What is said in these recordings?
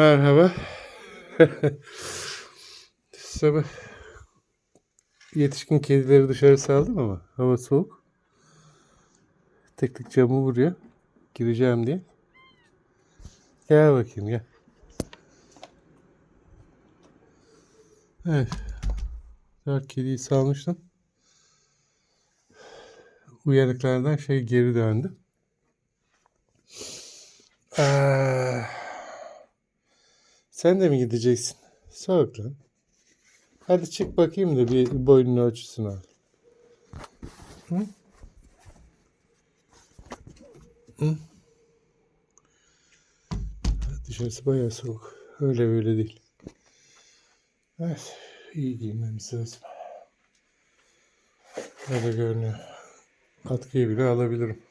Merhaba. Sabah yetişkin kedileri dışarı saldım ama hava soğuk. Tek tek camı vuruyor. Gireceğim diye. Gel bakayım gel. Evet. Dört kediyi salmıştım. Uyanıklardan şey geri döndü. Ah. Sen de mi gideceksin? Soğuk lan. Hadi çık bakayım da bir boynun ölçüsünü al. Hı? Hı? Dışarısı bayağı soğuk. Öyle böyle değil. Evet. iyi giyinmemiz lazım. Öyle görünüyor. Atkıyı bile alabilirim.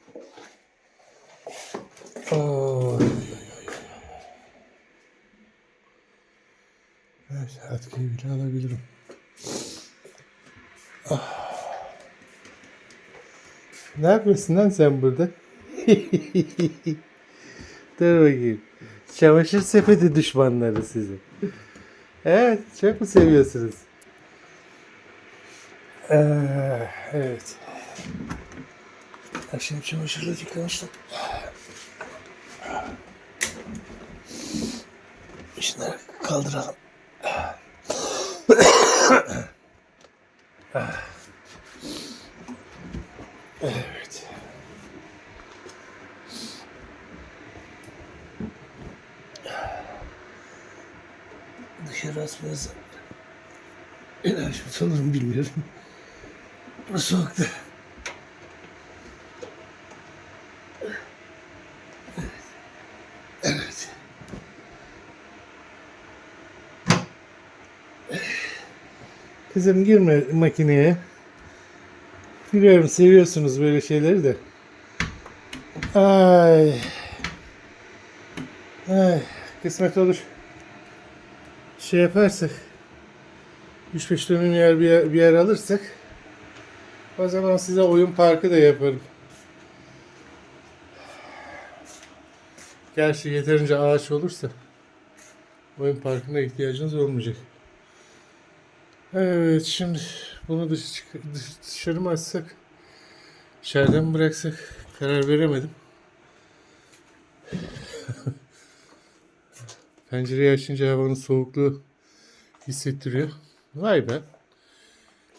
Oy. Atkıyı bile alabilirim. Ah. Ne yapıyorsun lan sen burada? Dur bakayım. Çamaşır sepeti düşmanları sizi. Evet, çok mu seviyorsunuz? Ee, evet. Akşam çamaşırla yıkamıştım. Şunları kaldıralım. Evet. Dışarı asmayız. Enerji sanırım bilmiyorum. Bu soğukta. Evet. Kızım girme makineye. Biliyorum seviyorsunuz böyle şeyleri de. Ay. Ay. Kısmet olur. Şey yaparsak. 3-5 dönüm yer bir, yer bir yer alırsak. O zaman size oyun parkı da yaparım. Gerçi yeterince ağaç olursa oyun parkına ihtiyacınız olmayacak. Evet şimdi bunu dış, dışarı mı açsak içeriden mi bıraksak karar veremedim. Pencereyi açınca havanın soğukluğu hissettiriyor. Vay be.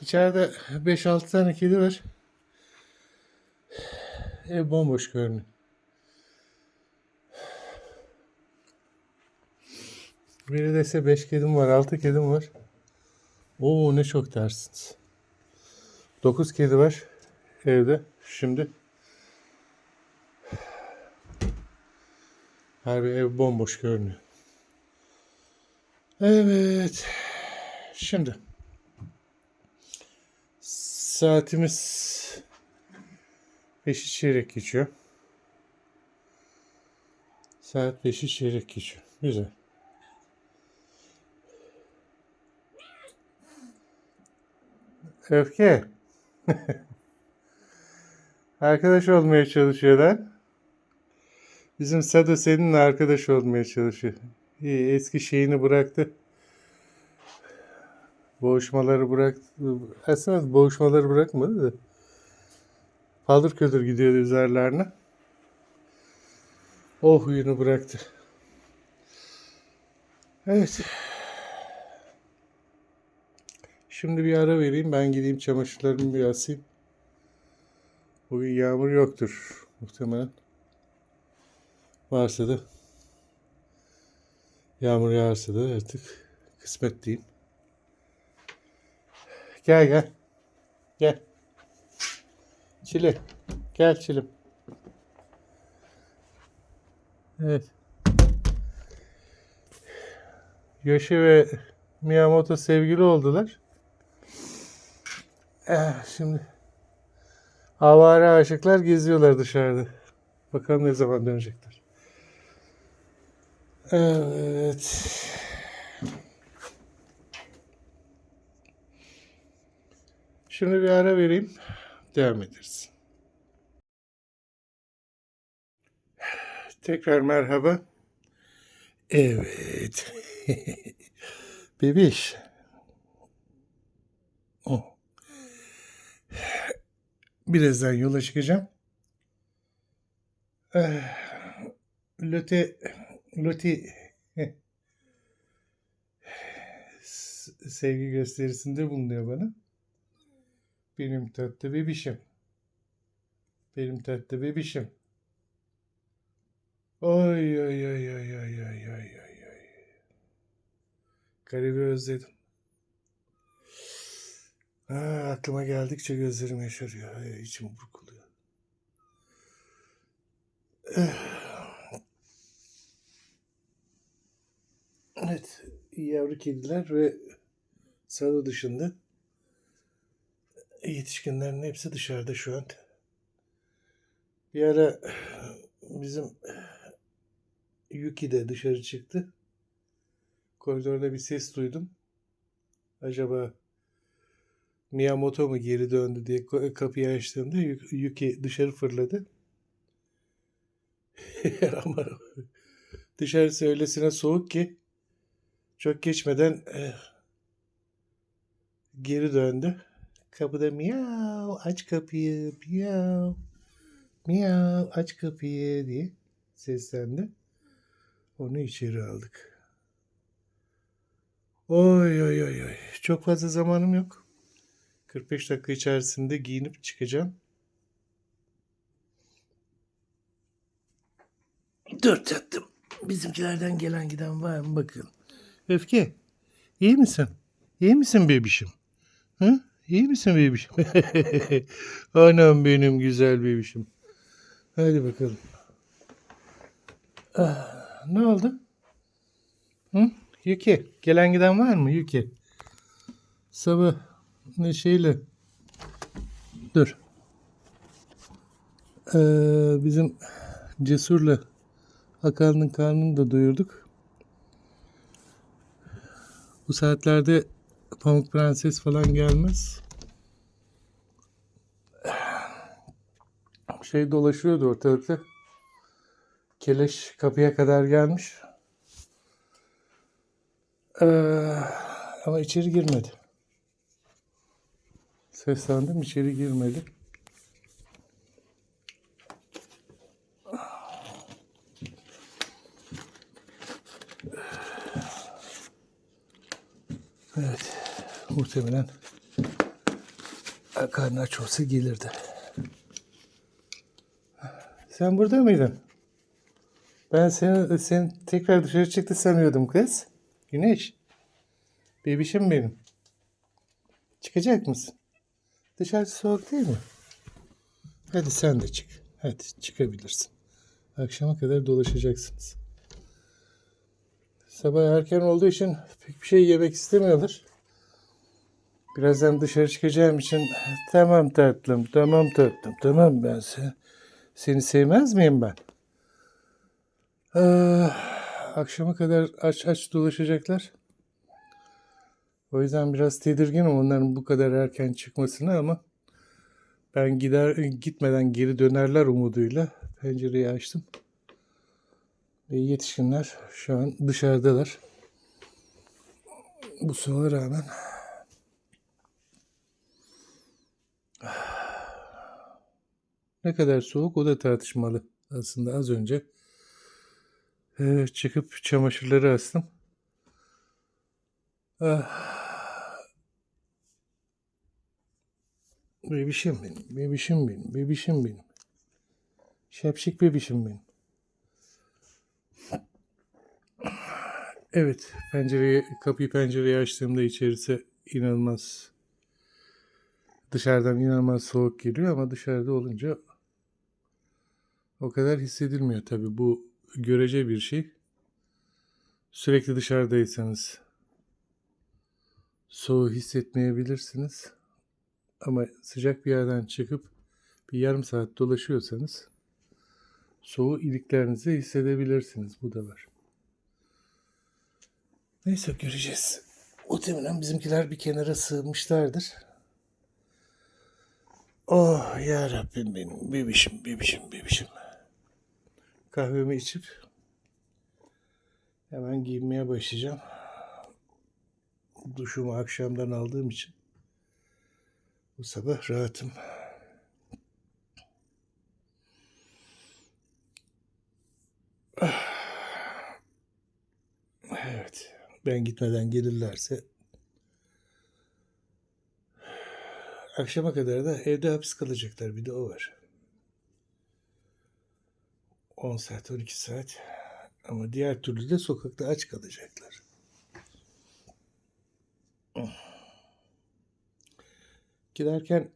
İçeride 5-6 tane kedi var. Ev bomboş görünüyor. Biri dese 5 kedim var, 6 kedim var. Oo ne çok dersiniz. 9 kedi var evde şimdi. Her bir ev bomboş görünüyor. Evet. Şimdi. Saatimiz 5'i çeyrek geçiyor. Saat 5'i çeyrek geçiyor. Güzel. Öfke. Arkadaş olmaya çalışıyor lan. Bizim Sado seninle arkadaş olmaya çalışıyor. Eski şeyini bıraktı. Boğuşmaları bıraktı. Aslında boğuşmaları bırakmadı da. Paldır küldür gidiyordu üzerlerine. O huyunu bıraktı. Evet. Şimdi bir ara vereyim. Ben gideyim çamaşırlarımı bir asayım. Bugün yağmur yoktur muhtemelen. Varsa da yağmur yağarsa da artık kısmet diyeyim. Gel gel. Gel. Çile. Gel çilim. Evet. Yoshi ve Miyamoto sevgili oldular. Eh, şimdi avare aşıklar geziyorlar dışarıda. Bakalım ne zaman dönecekler. Evet. Şimdi bir ara vereyim. Devam ederiz. Tekrar merhaba. Evet. Bebiş. Birazdan yola çıkacağım. Lote Loti sevgi gösterisinde bulunuyor bana. Benim tatlı bebişim. Benim tatlı bebişim. Ay ay ay ay ay ay ay ay. Garibi özledim. Ha, aklıma geldikçe gözlerim yaşarıyor. Ay, içim burkuluyor. Eh. Evet, yavru kediler ve salı dışında yetişkinlerin hepsi dışarıda şu an. Bir ara bizim Yuki de dışarı çıktı. Koridorda bir ses duydum. Acaba Miyamoto mu geri döndü diye kapıyı açtığımda Yu- Yuki dışarı fırladı. Ama dışarısı öylesine soğuk ki çok geçmeden eh, geri döndü. Kapıda miyav aç kapıyı miyav miyav aç kapıyı diye seslendi. Onu içeri aldık. Oy oy oy oy. Çok fazla zamanım yok. 45 dakika içerisinde giyinip çıkacağım. Dur tatlım. Bizimkilerden gelen giden var mı bakın. Öfke. iyi misin? İyi misin bebişim? Hı? İyi misin bebişim? Anam benim güzel bebişim. Hadi bakalım. Ah, ne oldu? Hı? Yuki. Gelen giden var mı Yuki? Sabah neşeyle. Dur. Ee, bizim Cesur'la Hakan'ın karnını da doyurduk. Bu saatlerde Pamuk Prenses falan gelmez. Şey dolaşıyordu ortalıkta. Keleş kapıya kadar gelmiş. Ee, ama içeri girmedi. Seslendim içeri girmedi. Evet. Muhtemelen karnı aç olsa gelirdi. Sen burada mıydın? Ben seni, sen tekrar dışarı çıktı sanıyordum kız. Güneş. Bebişim benim. Çıkacak mısın? Dışarısı soğuk değil mi? Hadi sen de çık. Hadi çıkabilirsin. Akşama kadar dolaşacaksınız. Sabah erken olduğu için pek bir şey yemek istemiyorlar. Birazdan dışarı çıkacağım için tamam tatlım, tamam tatlım, tamam ben seni, seni sevmez miyim ben? Ah, akşama kadar aç aç dolaşacaklar. O yüzden biraz tedirginim onların bu kadar erken çıkmasına ama ben gider gitmeden geri dönerler umuduyla pencereyi açtım. Ve yetişkinler şu an dışarıdalar. Bu soğuğa rağmen ne kadar soğuk o da tartışmalı. Aslında az önce e, çıkıp çamaşırları astım. Ah. Bebişim benim, bebişim benim, bebişim benim. Şapşik bebişim benim. Evet, pencereyi, kapıyı pencereyi açtığımda içerisi inanılmaz dışarıdan inanılmaz soğuk geliyor ama dışarıda olunca o kadar hissedilmiyor tabii. Bu görece bir şey. Sürekli dışarıdaysanız soğuğu hissetmeyebilirsiniz. Ama sıcak bir yerden çıkıp bir yarım saat dolaşıyorsanız soğuğu iliklerinize hissedebilirsiniz. Bu da var. Neyse göreceğiz. Muhtemelen bizimkiler bir kenara sığmışlardır. Oh ya Rabbim benim bebişim bebişim bebişim. Kahvemi içip Hemen giyinmeye başlayacağım. Duşumu akşamdan aldığım için bu sabah rahatım. Evet. Ben gitmeden gelirlerse akşama kadar da evde hapis kalacaklar. Bir de o var. 10 saat, 12 saat. Ama diğer türlü de sokakta aç kalacaklar. Giderken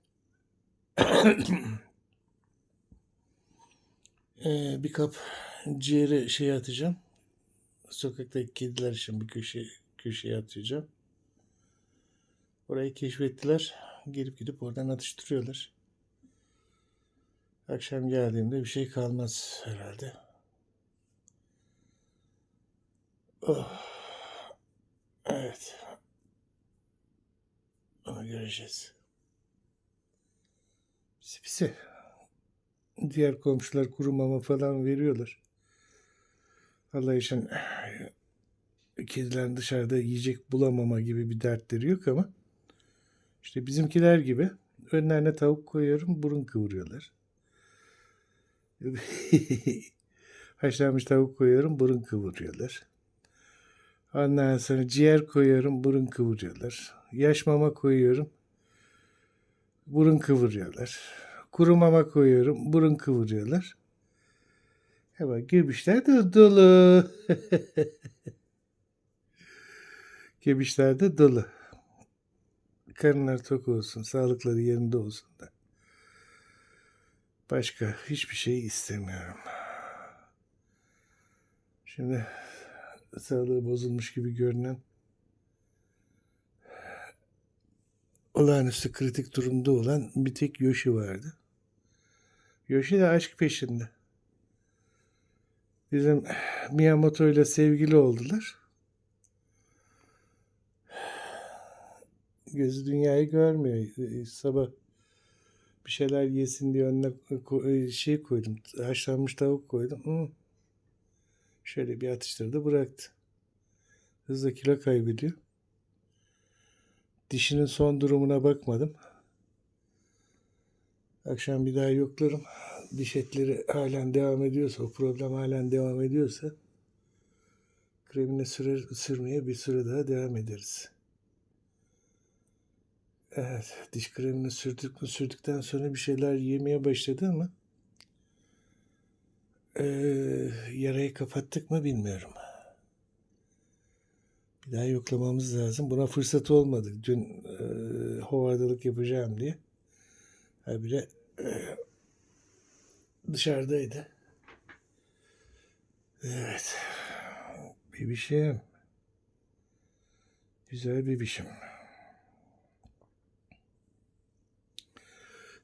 eee, bir kap ciğeri şey atacağım. Sokaktaki kediler için bir köşe köşeye atacağım. Orayı keşfettiler. Gelip gidip oradan atıştırıyorlar. Akşam geldiğimde bir şey kalmaz herhalde. Oh. Evet. Onu göreceğiz. Pisi. Diğer komşular kuru mama falan veriyorlar. Allah için kedilerin dışarıda yiyecek bulamama gibi bir dertleri yok ama işte bizimkiler gibi önlerine tavuk koyuyorum burun kıvırıyorlar. Haşlanmış tavuk koyuyorum burun kıvırıyorlar. Ondan sonra ciğer koyuyorum burun kıvırıyorlar. Yaş mama koyuyorum burun kıvırıyorlar. Kuru mama koyuyorum burun kıvırıyorlar. Ama göbüşler de dolu. göbüşler de dolu. Karınlar tok olsun, sağlıkları yerinde olsun da. Başka hiçbir şey istemiyorum. Şimdi sağlığı bozulmuş gibi görünen olağanüstü kritik durumda olan bir tek Yoshi vardı. Yoshi de aşk peşinde. Bizim Miyamoto ile sevgili oldular. Gözü dünyayı görmüyor. Sabah bir şeyler yesin diye önüne ko- şey koydum. Haşlanmış tavuk koydum. Şöyle bir atıştırdı bıraktı. Hızla kilo kaybediyor. Dişinin son durumuna bakmadım. Akşam bir daha yoklarım. Diş etleri halen devam ediyorsa, o problem halen devam ediyorsa kremini sürer, sürmeye bir süre daha devam ederiz. Evet, diş kremini sürdük mü sürdükten sonra bir şeyler yemeye başladı ama eee, yarayı kapattık mı bilmiyorum. Bir daha yoklamamız lazım. Buna fırsat olmadı. Dün eee hovardalık yapacağım diye. Habire eee, dışarıdaydı. Evet. Bebişim. Güzel bebişim.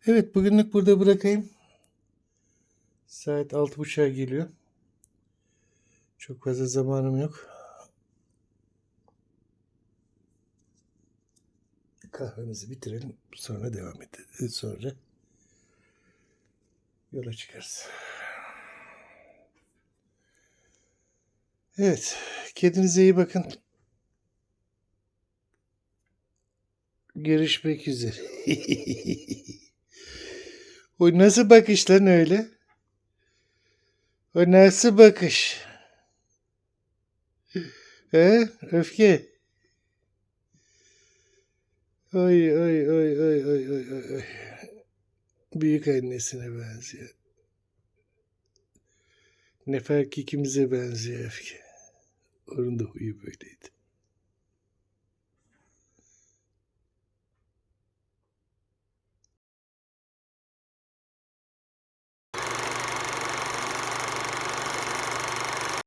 Evet bugünlük burada bırakayım. Saat altı buçuğa geliyor. Çok fazla zamanım yok. Kahvemizi bitirelim. Sonra devam ederiz. Sonra yola çıkarız. Evet. Kendinize iyi bakın. Görüşmek üzere. o nasıl bakış lan öyle? O nasıl bakış? He? Öfke. Oy oy oy oy oy oy. oy. Büyük annesine benziyor. Nefer ikimize benziyor. Onun da huyu böyleydi.